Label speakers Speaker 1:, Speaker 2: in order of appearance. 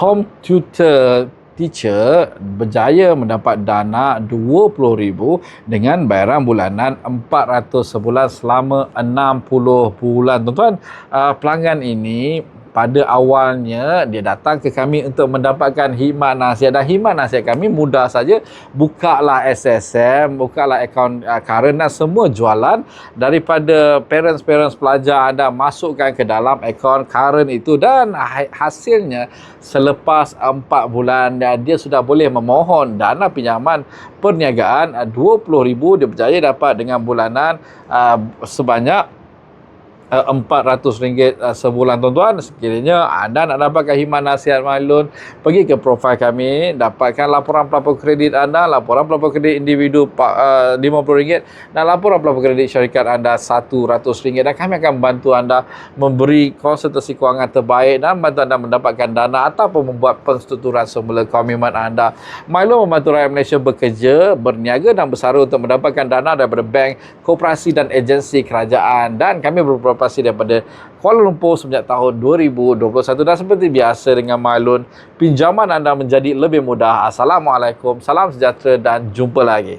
Speaker 1: home tutor teacher berjaya mendapat dana RM20,000 dengan bayaran bulanan RM400 sebulan selama 60 bulan. Tuan-tuan, uh, pelanggan ini pada awalnya dia datang ke kami untuk mendapatkan khidmat nasihat. Dan khidmat nasihat kami mudah saja bukalah SSM bukalah akaun uh, current dan semua jualan daripada parents-parents pelajar anda masukkan ke dalam akaun current itu. Dan hasilnya selepas 4 bulan dia sudah boleh memohon dana pinjaman perniagaan RM20,000 dia berjaya dapat dengan bulanan uh, sebanyak RM400 uh, sebulan tuan-tuan. Sekiranya anda nak dapatkan khidmat nasihat Mailun pergi ke profil kami. Dapatkan laporan pelapor kredit anda laporan pelapor kredit individu uh, RM50 dan laporan pelapor kredit syarikat anda RM100 dan kami akan membantu anda memberi konsultasi kewangan terbaik dan membantu anda mendapatkan dana ataupun membuat penstrukturan semula komitmen anda. Mailun membantu rakyat Malaysia bekerja berniaga dan bersara untuk mendapatkan dana daripada bank, koperasi dan agensi kerajaan. Dan kami beberapa beroperasi daripada Kuala Lumpur sejak tahun 2021 dan seperti biasa dengan Malun pinjaman anda menjadi lebih mudah. Assalamualaikum salam sejahtera dan jumpa lagi